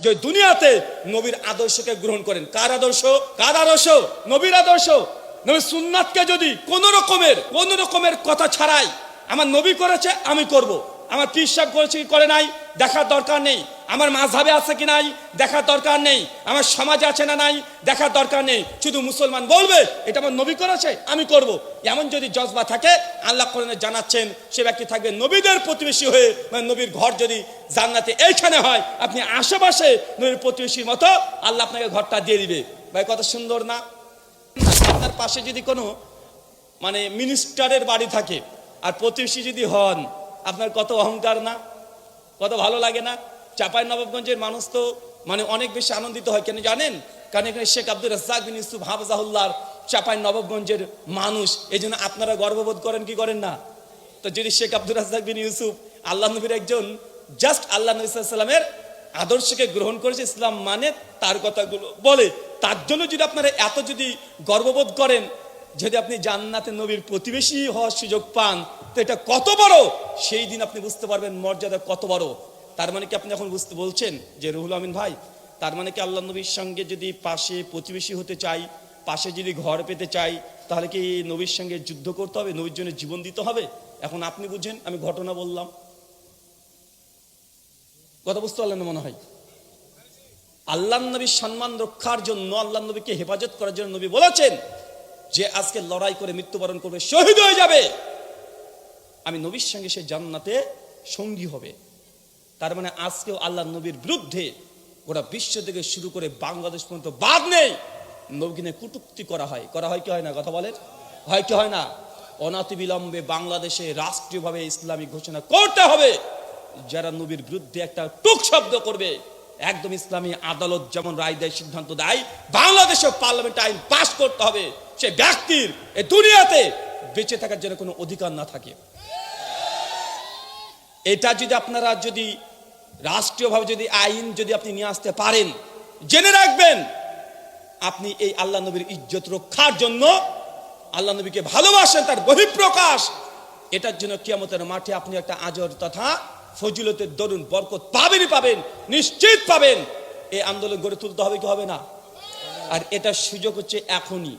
যে দুনিয়াতে নবীর আদর্শকে গ্রহণ করেন। কার আদর্শ? কার আদর্শ? নবীর আদর্শ। নবীর সুন্নাতকে যদি কোন রকমের কোন রকমের কথা ছাড়াই আমার নবী করেছে, আমি করব। আমার পীর সাহেব করেছে কি করে নাই? দেখার দরকার নেই। আমার মাঝাবে আছে কি নাই? দেখার দরকার নেই। আমার সমাজে আছে না নাই? দেখার দরকার নেই। শুধু মুসলমান বলবে, এটা আমার নবী করেছে, আমি করব। এমন যদি জজবা থাকে, আল্লাহ কোরআনে জানাচ্ছেন, সে ব্যক্তি থাকবে নবীদের প্রতিবেশী হয়ে মানে নবীর ঘর যদি জান্নাতে এইখানে হয়, আপনি আশেপাশে নবীর প্রতিবেশীর মতো আল্লাহ আপনাকে ঘরটা দিয়ে দিবে। ভাই কত সুন্দর না? আপনার পাশে যদি কোনো মানে মিনিস্টারের বাড়ি থাকে, আর প্রতিবেশী যদি হন, আপনার কত অহংকার না? কত ভালো লাগে না? চাপাই নবাবগঞ্জের মানুষ তো মানে অনেক বেশি আনন্দিত হয়। কেন জানেন? কারণ এখানে শেখ আব্দুল রাজ্জাক বিন ইউসুফ, হাফজাহুল্লাহর চাপাই নবাবগঞ্জের মানুষ। এই জন্য আপনারা গর্ববোধ করেন কি করেন না? তো যদি শেখ আব্দুল রাজ্জাক বিন ইউসুফ আল্লাহ নবীর একজন, জাস্ট আল্লাহ নবী সাল্লামের আদর্শকে গ্রহণ করেছে ইসলাম মানে তার কথাগুলো বলে। তার জন্য যদি আপনারা এত যদি গর্ববোধ করেন, যদি আপনি জান্নাতে নবীর প্রতিবেশী হওয়ার সুযোগ পান, তো এটা কত বড়? সেই দিন আপনি বুঝতে পারবেন মর্যাদা কত বড়। তার মানে কি আপনি এখন বুঝতে বলছেন যে রুহুল আমিন ভাই, তার মানে কি আল্লাহ নবীর সঙ্গে যদি পাশে প্রতিবেশী হতে চাই, পাশে যদি ঘর পেতে চাই, তাহলে কি নবীর সঙ্গে যুদ্ধ করতে হবে, নবীর জন্য জীবন দিতে হবে? এখন আপনি বুঝেন, আমি ঘটনা বললাম। কথা বুঝতে পারলেন মনে হয়? আল্লাহ নবীর সম্মান রক্ষার জন্য, আল্লাহ নবীকে হেফাজত করার জন্য নবী বলেছেন যে আজকে লড়াই করে মৃত্যুবরণ করবে, শহীদ হয়ে যাবে। আমি নবীর সঙ্গে সে জান্নাতে সঙ্গী হবে। তার মানে আজকেও আল্লাহ নবীর বিরুদ্ধে গোটা বিশ্ব থেকে শুরু করে বাংলাদেশ পর্যন্ত বাদ নেই নবীনে কুটুক্তি করা হয়। করা হয় কি হয় না? কথা বলেন। হয় কি হয় না? অনাতিবিলম্বে বাংলাদেশে রাষ্ট্রীয়ভাবে ইসলামিক ঘোষণা করতে হবে। যারা নবীর বিরুদ্ধে একটা টুক শব্দ করবে, একদম ইসলামী আদালত যেমন রায় দেয়, সিদ্ধান্ত দেয় বাংলাদেশে পার্লামেন্ট আইন পাশ করতে হবে সে ব্যক্তির এ দুনিয়াতে বেঁচে থাকার জন্য কোনো অধিকার না থাকে। এটা যদি আপনারা যদি রাষ্ট্রীয়ভাবে যদি আইন যদি আপনি নিয়ে আসতে পারেন, জেনে রাখবেন, আপনি এই আল্লাহ নবীর ইজ্জত রক্ষার জন্য আল্লাহ নবীকে ভালোবাসেন, তার বহিঃপ্রকাশ। এটার জন্য কিয়ামতের মাঠে আপনি একটা আজর তথা ফজিলতের দরুন বরকত পাবেনই পাবেন, নিশ্চিত পাবেন। এই আন্দোলন গড়ে তুলতে হবে কি হবে না? আর এটার সুযোগ হচ্ছে এখনই।